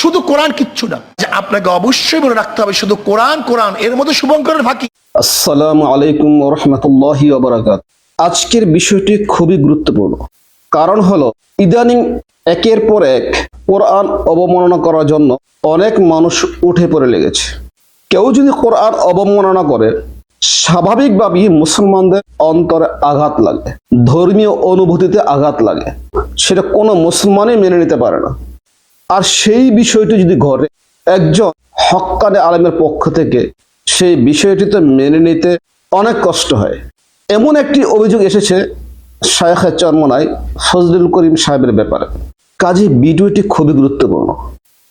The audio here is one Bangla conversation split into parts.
শুধু কোরআন কিচ্ছু না, যে আপনাকে অবশ্যই মনে রাখতে হবে, শুধু কোরআন কোরআন, এর মধ্যে শুভঙ্করের ফাঁকি। আসসালামু আলাইকুম রহমতুল্লাহি আজকের বিষয়টি খুবই গুরুত্বপূর্ণ। কারণ হলো, ইদানিং একের পর এক কোরআন অবমাননা করার জন্য অনেক মানুষ উঠে পড়ে লেগেছে। কেউ যদি কোরআন অবমাননা করে, স্বাভাবিকভাবেই মুসলমানদের অন্তরে আঘাত লাগে, ধর্মীয় অনুভূতিতে আঘাত লাগে। সেটা কোনো মুসলমানই মেনে নিতে পারে না। আর সেই বিষয়টি যদি ঘটে, একজন হক্কানে আলেমের পক্ষ থেকে সেই বিষয়টি তো মেনে নিতে অনেক কষ্ট হয়। এমন একটি অভিযোগ এসেছে শায়েখের চর্মনায় ফজলুল করিম সাহেবের ব্যাপারে। কাজে ভিডিওটি খুবই গুরুত্বপূর্ণ।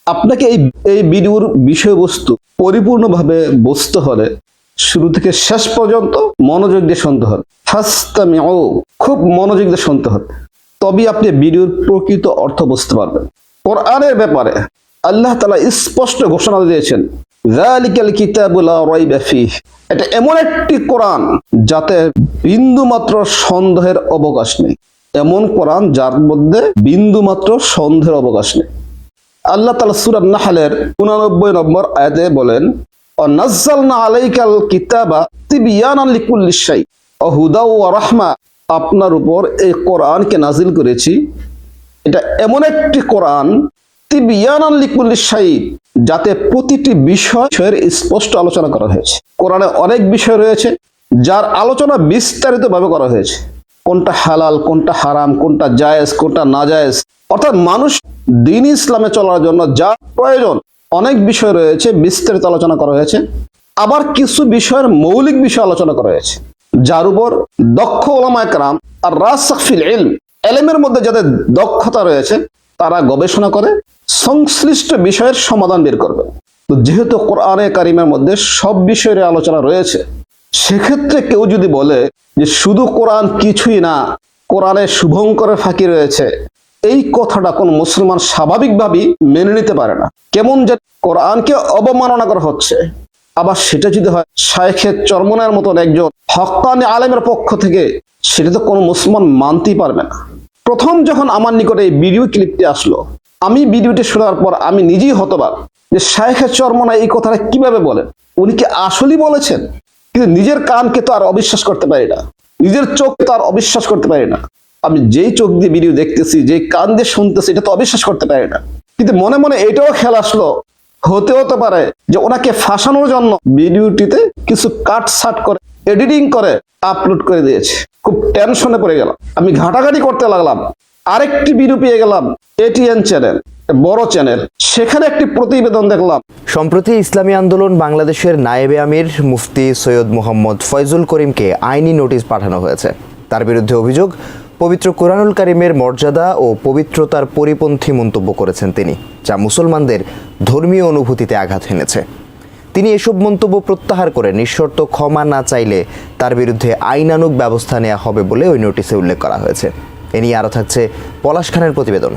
আপনাকে এই এই ভিডিওর বিষয়বস্তু পরিপূর্ণভাবে বুঝতে হলে শুরু থেকে শেষ পর্যন্ত মনোযোগ দিয়ে শুনতে হবে। ফাস্তামিউ, খুব মনোযোগ দিয়ে শুনতে হবে। তবেই আপনি ভিডিওর প্রকৃত অর্থ বুঝতে পারবেন। কোরআনের ব্যাপারে আল্লাহ তালা স্পষ্ট ঘোষণা দিয়েছেন এটা এমন একটি কোরআন যাতে সন্দেহের অবকাশ নেই। এমন কোরআন যার মধ্যে সন্দেহের অবকাশ নেই। আল্লাহ তালা সুরাত নাহালের উনানব্বই নম্বর আয়াতে বলেন আপনার উপর এই কোরআনকে নাজিল করেছি এটা এমন একটি কোরআন, তিবিয়ানান লিকুল্লি শাই, যাতে প্রতিটি বিষয়ের স্পষ্ট আলোচনা করা হয়েছে। কোরআনে অনেক বিষয় রয়েছে, যার আলোচনা বিস্তারিতভাবে করা হয়েছে। কোনটা হালাল, কোনটা হারাম, কোনটা জায়েজ, কোনটা না জায়েজ অর্থাৎ মানুষ দিন ইসলামে চলার জন্য যা প্রয়োজন, অনেক বিষয় রয়েছে, বিস্তারিত আলোচনা করা হয়েছে। আবার কিছু বিষয়ের মৌলিক বিষয় আলোচনা করা হয়েছে। যার উপর দক্ষ ওলামা একরাম আর রাসফিল ইলম এলেমের মধ্যে যাদের দক্ষতা রয়েছে, তারা গবেষণা করে, সংশ্লিষ্ট বিষয়ের সমাধান বের করবে। তো যেহেতু কোরআনে কারিমের মধ্যে সব বিষয়ের আলোচনা রয়েছে, সেক্ষেত্রে কেউ যদি বলে যে শুধু কোরআন কিছুই না, কোরআনে শুভঙ্করের ফাঁকি রয়েছে, এই কথাটা কোন মুসলমান স্বাভাবিকভাবেই মেনে নিতে পারে না। কেমন যে কোরআনকে অবমাননা করা হচ্ছে। আবার সেটা যদি হয় শায়েখের চরমনের মতন একজন হক্কানি আলেমের পক্ষ থেকে, সেটা তো কোনো মুসলমান মানতেই পারবে না। প্রথম যখন আমার নিকটে এই ভিডিও ক্লিপটি আসলো, আমি ভিডিওটি শোনার পর আমি নিজেই হতবাক যে শায়েখের চরমনা এই কথাটা কীভাবে বলেন? উনি কি আসলেই বলেছেন? কিন্তু নিজের কানকে তো আর অবিশ্বাস করতে পারি না। নিজের চোখকে তো আর অবিশ্বাস করতে পারি না। আমি যেই চোখ দিয়ে ভিডিও দেখতেছি, যেই কান দিয়ে শুনতেছি, এটা তো অবিশ্বাস করতে পারি না। কিন্তু মনে মনে এটাও খেয়াল আসলো হতে হতে পারে যে ওনাকে ফাঁসানোর জন্য ভিডিওটিতে কিছু কাট সাট করে এডিটিং করে আপলোড করে দিয়েছে। খুব টেনশনে পড়ে গেলাম। আমি ঘাটাঘাটি করতে লাগলাম। আরেকটি ভিডিও পেয়ে গেলাম এটিএন চ্যানেল বড় চ্যানেল সেখানে একটি প্রতিবেদন দেখলাম। সম্প্রতি ইসলামী আন্দোলন বাংলাদেশের নায়েবে আমির মুফতি সৈয়দ মোহাম্মদ ফয়জুল করিমকে আইনি নোটিশ পাঠানো হয়েছে। তার বিরুদ্ধে অভিযোগ, পবিত্র কোরআনুল কারিমের মর্যাদা ও পবিত্রতার পরিপন্থী মন্তব্য করেছেন তিনি, যা মুসলমানদের ধর্মীয় অনুভূতিতে আঘাত হেনেছে তিনি এসব মন্তব্য প্রত্যাহার করে নিঃশর্ত ক্ষমা না চাইলে তার বিরুদ্ধে আইনানুগ ব্যবস্থা নেওয়া হবে বলে ওই নোটিশে উল্লেখ করা হয়েছে। এ নিয়ে আরও থাকছে পলাশ খানের প্রতিবেদন।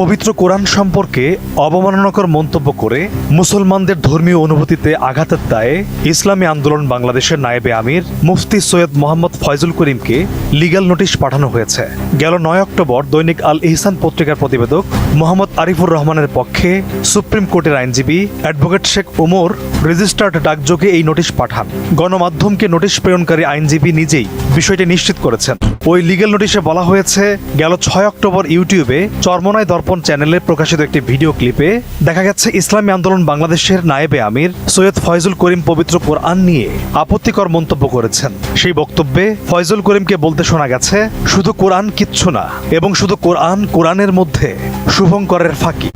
পবিত্র কোরআন সম্পর্কে অবমাননাকর মন্তব্য করে মুসলমানদের ধর্মীয় অনুভূতিতে আঘাতের দায়ে ইসলামী আন্দোলন বাংলাদেশের নায়েবে আমির মুফতি সৈয়দ মোহাম্মদ ফয়জুল করিমকে লিগ্যাল নোটিশ পাঠানো হয়েছে। গেল নয় অক্টোবর দৈনিক আল ইহসান পত্রিকার প্রতিবেদক মোহাম্মদ আরিফুর রহমানের পক্ষে সুপ্রিম কোর্টের আইনজীবী অ্যাডভোকেট শেখ ওমর রেজিস্টার্ড ডাকযোগে এই নোটিশ পাঠান। গণমাধ্যমকে নোটিশ প্রেরণকারী আইনজীবী নিজেই বিষয়টি নিশ্চিত করেছেন। ওই লিগ্যাল নোটিশে বলা হয়েছে, গেল ছয় অক্টোবর ইউটিউবে চর্মনায় দর্পণ চ্যানেলে প্রকাশিত একটি ভিডিও ক্লিপে দেখা গেছে, ইসলামী আন্দোলন বাংলাদেশের নায়েবে আমির সৈয়দ ফয়জুল করিম পবিত্র কোরআন নিয়ে আপত্তিকর মন্তব্য করেছেন। সেই বক্তব্যে ফয়জুল করিমকে বলতে শোনা গেছে, শুধু কোরআন কিচ্ছু না, এবং শুধু কোরআন কোরআনের মধ্যে শুভঙ্করের ফাঁকি।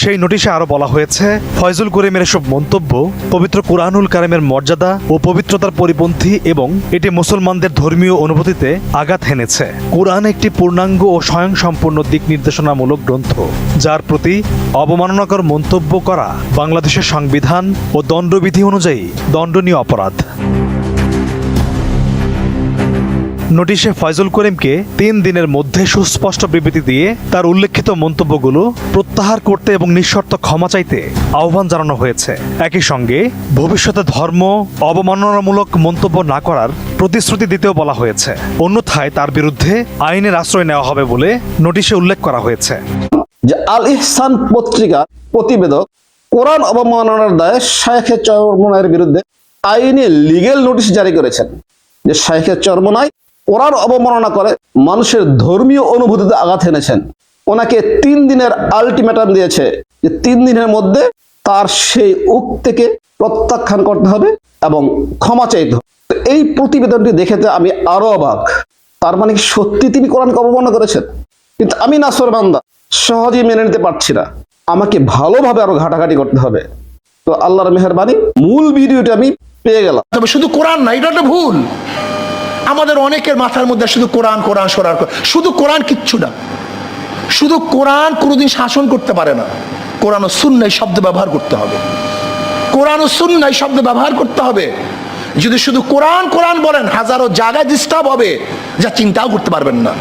সেই নোটিশে আরও বলা হয়েছে, ফয়জুল করিমের এসব মন্তব্য পবিত্র কোরআনুল কারিমের মর্যাদা ও পবিত্রতার পরিপন্থী এবং এটি মুসলমানদের ধর্মীয় অনুভূতিতে আঘাত হেনেছে। কোরআন একটি পূর্ণাঙ্গ ও স্বয়ংসম্পূর্ণ দিক নির্দেশনামূলক গ্রন্থ, যার প্রতি অবমাননাকর মন্তব্য করা বাংলাদেশের সংবিধান ও দণ্ডবিধি অনুযায়ী দণ্ডনীয় অপরাধ। নোটিশে ফয়জুল করিমকে তিন দিনের মধ্যে সুস্পষ্ট বিবৃতি দিয়ে তার উল্লেখিত মন্তব্যগুলো প্রত্যাহার করতে এবং নিঃশর্ত ক্ষমা চাইতে আহ্বান জানানো হয়েছে। একই সঙ্গে ভবিষ্যতে ধর্ম অবমাননামূলক মন্তব্য না করার প্রতিশ্রুতি দিতেও বলা হয়েছে। অন্যথায় তার বিরুদ্ধে আইনের আশ্রয় নেওয়া হবে বলে নোটিশে উল্লেখ করা হয়েছে। যে আল ইহসান পত্রিকা প্রতিবেদক কোরআন অবমাননার দায়ে শায়েখে চরমনায়ের বিরুদ্ধে আইনি লিগেল নোটিশ জারি করেছেন। যে শায়েখে চরমনাই কোরআন অবমাননা করে, মানুষের ধর্মীয় অনুভূতিতে আঘাত এনেছেন। ওনাকে তিন দিনের আলটিমেটাম দিয়েছে যে তিন দিনের মধ্যে তার সেই উক্তিকে প্রত্যাখ্যান করতে হবে এবং ক্ষমা চাইতে হবে। এই প্রতিবেদনটি দেখেতে আমি আরও অবাক। তার মানে সত্যি তিনি কোরআনকে অবমাননা করেছেন? কিন্তু আমি নাসর বান্দা সহজেই মেনে নিতে পারছি না। আমাকে ভালোভাবে আরও ঘাটাঘাটি করতে হবে। তো আল্লাহর মেহরবানি, মূল ভিডিওটা আমি পেয়ে গেলাম। তবে শুধু কোরআন না, এটা ভুল। আমাদের অনেকের মাথার মধ্যে শুধু কোরআন কোরআন সরার শুধু কোরআন কিচ্ছু না। শুধু কোরআন কোনোদিন শাসন করতে পারে না। কোরআন ও সুন্নাই শব্দ ব্যবহার করতে হবে। কোরআন ও সুন্নাই শব্দ ব্যবহার করতে হবে। যদি শুধু কোরআন কোরআন বলেন, হাজারো জায়গায় ডিস্টার্ব হবে, যা চিন্তাও করতে পারবেন না।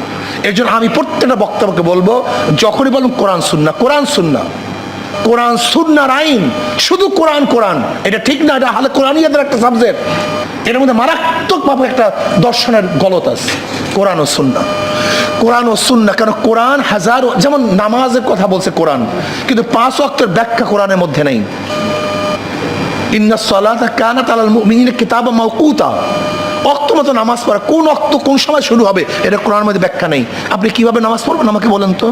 এর জন্য আমি প্রত্যেকটা বক্তব্যকে বলব, যখনই বলুন কোরআন সুন্না কোরআন সুন্না কোরআন সুন্নার আইন, শুধু কোরআন কোরআন। এটা ঠিক না, এটা কোরআনিয়াদের একটা সাবজেক্ট এর মধ্যে মারাত্মকভাবে একটা দর্শনের গলত আছে, কোরআন ও সুন্না। কোরআন ও সুন্না, কেন কোরআন হাজার, যেমন নামাজের কথা বলছে কোরআন, কিন্তু পাঁচ অক্টের ব্যাখ্যা কোরআনের মধ্যে নেই। নামাজ পড়া, কোন অক্ত কোন সময় শুরু হবে, এটা কোরআনের মধ্যে ব্যাখ্যা নেই। আপনি কীভাবে নামাজ পড়বেন আমাকে বলেন তো?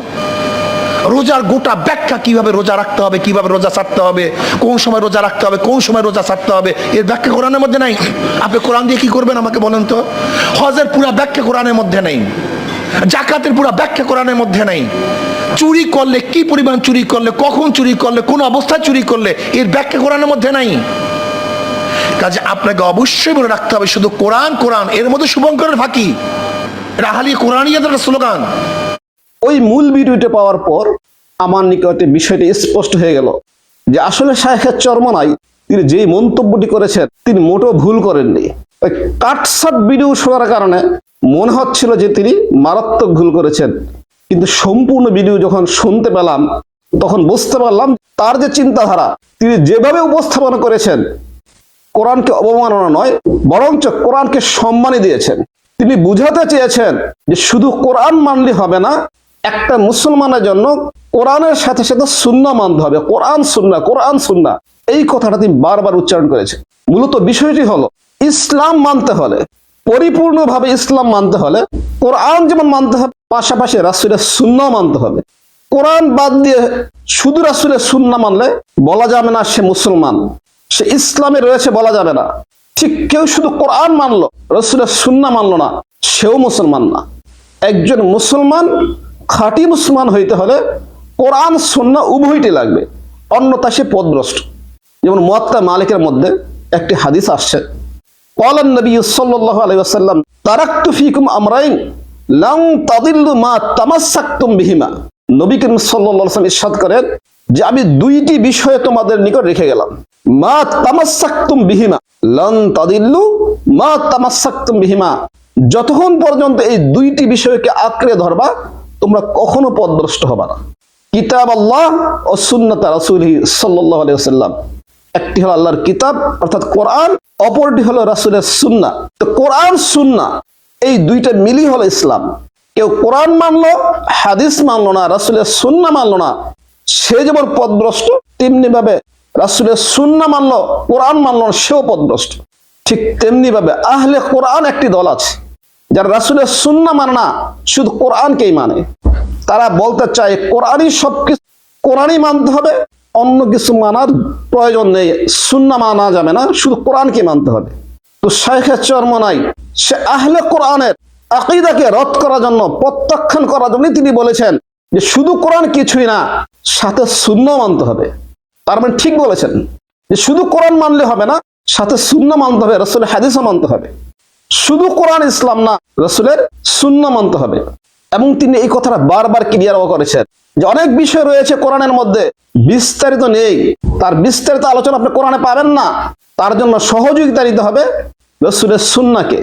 রোজার গোটা ব্যাখ্যা কীভাবে রোজা রাখতে হবে, কীভাবে রোজা ছাড়তে হবে, কোন সময় রোজা রাখতে হবে, কোন সময় রোজা ছাড়তে হবে, এর ব্যাখ্যা কোরআনের মধ্যে নাই। আপনি কোরআন দিয়ে কি করবেন আমাকে বলেন তো? হজের পুরা ব্যাখ্যা কোরআনের মধ্যে নেই। জাকাতের পুরা ব্যাখ্যা কোরআনের মধ্যে নেই। চুরি করলে কি পরিমাণ চুরি করলে, কখন চুরি করলে, কোন অবস্থায় চুরি করলে, এর ব্যাখ্যা কোরআনের মধ্যে নাই। কাজে আপনাকে অবশ্যই মনে রাখতে হবে, শুধু কোরআন কোরআন, এর মধ্যে শুভঙ্করের ফাঁকি। রাহালি কোরআনিয়াদের একটা স্লোগান। ওই মূল ভিডিওটা পাওয়ার পর আমার নিকটে বিষয়টি স্পষ্ট হয়ে গেল যে আসলে শাহেখের চর্মনাই তিনি যেই মন্তব্যটি করেছেন, তিনি মোটেও ভুল করেননি। ওই কাটসাট ভিডিও শোনার কারণে মনে হচ্ছিল যে তিনি মারাত্মক ভুল করেছেন। কিন্তু সম্পূর্ণ ভিডিও যখন শুনতে পেলাম, তখন বুঝতে পারলাম তার যে চিন্তাধারা, তিনি যেভাবে উপস্থাপন করেছেন, কোরআনকে অবমাননা নয়, বরঞ্চ কোরআনকে সম্মানই দিয়েছেন। তিনি বুঝাতে চেয়েছেন যে শুধু কোরআন মানলে হবে না একটা মুসলমানের জন্য কোরআনের সাথে সাথে শূন্য মানতে হবে। কোরআন শূন্য কোরআন শূন্য এই কথাটা তিনি বারবার উচ্চারণ করেছেন। মূলত বিষয়টি হলো, ইসলাম মানতে হলে, পরিপূর্ণভাবে ইসলাম মানতে হলে, কোরআন যেমন মানতে হবে, পাশাপাশি রাসুলের শূন্য মানতে হবে। কোরআন বাদ দিয়ে শুধু রাসুলের শূন্য মানলে বলা যাবে না সে মুসলমান। সে ইসলামে রয়েছে বলা যাবে না। ঠিক কেউ শুধু কোরআন মানলো, রসুলের সুন্না মানলো না, সেও মুসলমান না। একজন মুসলমান খাঁটি মুসলমান হইতে হলে কোরআন সন্না উভয়টি লাগবে। অন্যতা সে পদভ্রষ্ট। যেমন মোয়াত্তা মালিকের মধ্যে একটি হাদিস আসছে। নবী সাল্লাহ আলাইসাল্লাম তারাক্তু ফিকুম আমরাইন, লং তাদিল্লু মা তামাসাক্তুম বিহিমা। নবী সাল্লাম ইসাদ করেন যে, আমি দুইটি বিষয়ে তোমাদের নিকট রেখে গেলাম। মা তামাসাক্তুম বিহিমা, লং তাদিল্লু মা তামাসাক্তুম বিহিমা। যতক্ষণ পর্যন্ত এই দুইটি বিষয়কে আঁকড়ে ধরবা তোমরা কখনো পদভ্রষ্ট হবে না। কিতাব আল্লাহ ও সুন্নত রাসূলি আলাইহি একটি হলো আল্লাহর কিতাব, অর্থাৎ কোরআন, অপরটি হলো রাসূলের সুন্নাহ। তো কোরআন সুন্না এই দুইটা মিলি হলো ইসলাম। কেউ কোরআন মানলো, হাদিস মানলো না, রাসূলের সুন্নাহ মানলো না। সে যেমন পদভ্রষ্ট তেমনি ভাবে রাসুলের সুন্নাহ মানলো, কোরআন মানলো না, সেও পদভ্রষ্ট ঠিক তেমনি ভাবে আহলে কোরআন একটি দল আছে। যারা রাসূলের সুন্নাহ মানে না, শুধু কোরআনকেই মানে। তারা বলতে চায়, কোরআনই সবকিছু, কোরআনই মানতে হবে, অন্য কিছু মানার প্রয়োজন নেই সুন্না মানা যাবে না, শুধু কোরআনকে মানতে হবে। তো শেখের চর্ম নাই সে আহলে কোরআনের আকিদাকে রদ করার জন্য, প্রত্যাখ্যান করার জন্য তিনি বলেছেন যে শুধু কোরআন কিছুই না, সাথে শূন্য মানতে হবে। তার মানে ঠিক বলেছেন যে শুধু কোরআন মানলে হবে না, সাথে শূন্য মানতে হবে, রসুলের হাদিসও মানতে হবে। শুধু কোরআন ইসলাম না, রসুলের শূন্য মানতে হবে। এবং তিনি এই কথাটা বারবার ক্লিয়ার করেছেন যে অনেক বিষয় রয়েছে কোরআনের মধ্যে, বিস্তারিত নেই। তার বিস্তারিত আলোচনা আপনি কোরআনে পাবেন না। তার জন্য সহযোগিতা নিতে হবে রসুলের সুন্নাকে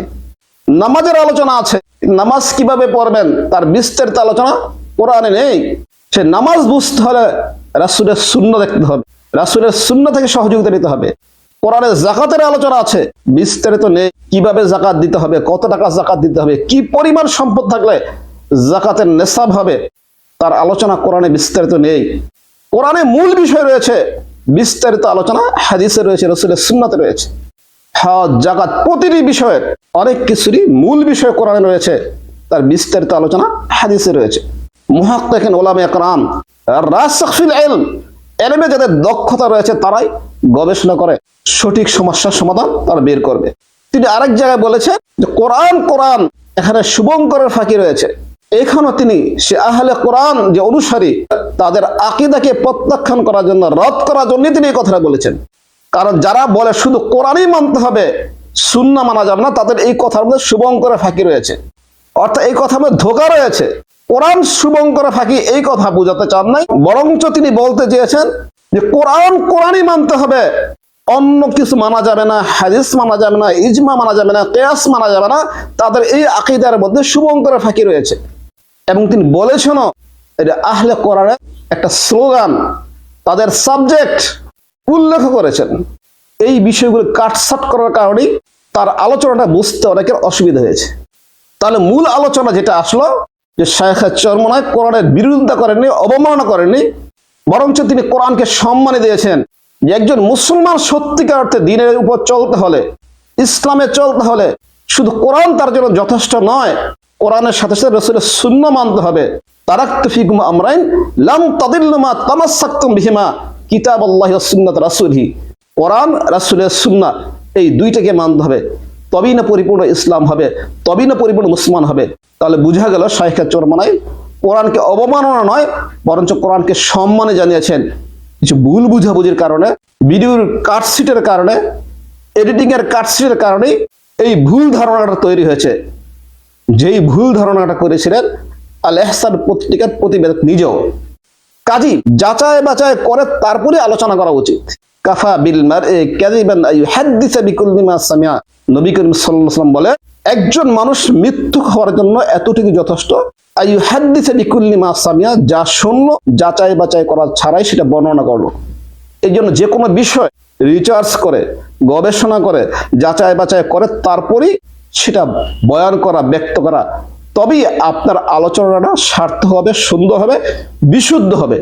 নামাজের আলোচনা আছে, নামাজ কীভাবে পড়বেন, তার বিস্তারিত আলোচনা কোরআনে নেই। সে নামাজ বুঝতে হলে রাসুলের শূন্য দেখতে হবে। রাসুলের শূন্য থেকে সহযোগিতা নিতে হবে। কোরআনে জাকাতের আলোচনা আছে। বিস্তারিত নেই, কীভাবে জাকাত দিতে হবে, কত টাকা জাকাত দিতে হবে, কি পরিমাণ সম্পদ থাকলে জাকাতের নেশাব হবে, তার আলোচনা কোরআনে বিস্তারিত নেই। কোরআনে মূল বিষয় রয়েছে, বিস্তারিত আলোচনা হাদিসে রয়েছে, রসুলের সুন্নাতে রয়েছে। হজ জাকাত প্রতিটি বিষয়ের অনেক কিছুরই মূল বিষয় কোরআনে রয়েছে, তার বিস্তারিত আলোচনা হাদিসে রয়েছে। মুহাক্কিকিন ওলামে একরাম রাসিল ইলম, এলমে যাদের দক্ষতা রয়েছে তারাই গবেষণা করে। সঠিক সমস্যার সমাধান তারা বের করবে। তিনি আরেক জায়গায় বলেছেন যে, কোরআন কোরআন, এখানে শুভঙ্করের ফাঁকি রয়েছে। এখানেও তিনি সে আহলে কোরআন যে অনুসারী, তাদের আকিদাকে প্রত্যাখ্যান করার জন্য, রদ করার জন্য তিনি এই কথাটা বলেছেন। কারণ যারা বলে শুধু কোরআনই মানতে হবে, সুন্না মানা যাবে না, তাদের এই কথার মধ্যে শুভঙ্করের ফাঁকি রয়েছে। অর্থাৎ এই কথার মধ্যে ধোকা রয়েছে। কোরআন, শুভঙ্করের ফাঁকি এই কথা বোঝাতে চান নাই, বরঞ্চ তিনি বলতে চেয়েছেন যে, কোরআন, কোরআনই মানতে হবে। অন্য কিছু মানা যাবে না, হাদিস মানা যাবে না, ইজমা মানা যাবে না, কেয়াস মানা যাবে না, তাদের এই আকিদার মধ্যে শুভঙ্করের ফাঁকি রয়েছে। এবং তিনি বলেছেনও, এটা আহলে কোরআনের একটা স্লোগান, তাদের সাবজেক্ট উল্লেখ করেছেন। এই বিষয়গুলো কাটসাট করার কারণেই তার আলোচনাটা বুঝতে অনেকের অসুবিধা হয়েছে। তাহলে মূল আলোচনা যেটা আসলো, যে শায়েখ চরমনায় কোরআনের বিরোধিতা করেননি, অবমাননা করেননি, বরঞ্চ তিনি কোরআনকে সম্মানে দিয়েছেন। একজন মুসলমান সত্যিকার অর্থে দিনের উপর চলতে হলে, ইসলামে চলতে হলে শুধু কোরআন তার জন্য যথেষ্ট নয়, কোরআনের সাথে সাথে রসুলের শূন্য মানতে হবে। এই দুইটাকে মানতে হবে। তবেই না পরিপূর্ণ ইসলাম হবে তবেই না পরিপূর্ণ মুসলমান হবে। তাহলে বুঝা গেল শাইখের চরমানায় কোরআনকে অবমাননা নয়, বরঞ্চ কোরআনকে সম্মানে জানিয়েছেন। কিছু ভুল বুঝাবুঝির কারণে, ভিডিওর কাটশিটের কারণে এডিটিং এর কাটশিটের কারণেই এই ভুল ধারণাটা তৈরি হয়েছে। যেই ভুল ধারণাটা করেছিলেন আল এহসান পত্রিকার প্রতিবেদক নিজেও। কাজী, যাচাই বাছাই করে তারপরে আলোচনা করা উচিত। কাফা বিল মার এ কাযিবান আই হাদিসা বিকুল্লি মা সামিয়া নবী করিম সাল্লাল্লাহু আলাইহি বলে একজন মানুষ মৃত্যু হওয়ার জন্য এতটুকু যথেষ্ট? মা যা শূন্য, যাচাই বাছাই করা ছাড়াই সেটা বর্ণনা করল। এই জন্য যে কোনো বিষয় রিসার্চ করে, গবেষণা করে, যাচাই বাছাই করে, তারপরেই সেটা বয়ান করা, ব্যক্ত করা, তবেই আপনার আলোচনাটা সার্থক হবে, সুন্দর হবে, বিশুদ্ধ হবে।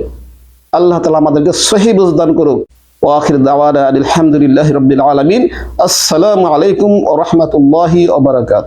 আল্লাহ তালা আমাদেরকে সহি বুঝদান করুক। ওয়াখির দাওয়ানা আলহামদুলিল্লাহ রবিল আলমিন। আসসালামু আলাইকুম রহমতুল্লাহি ওবরাকাত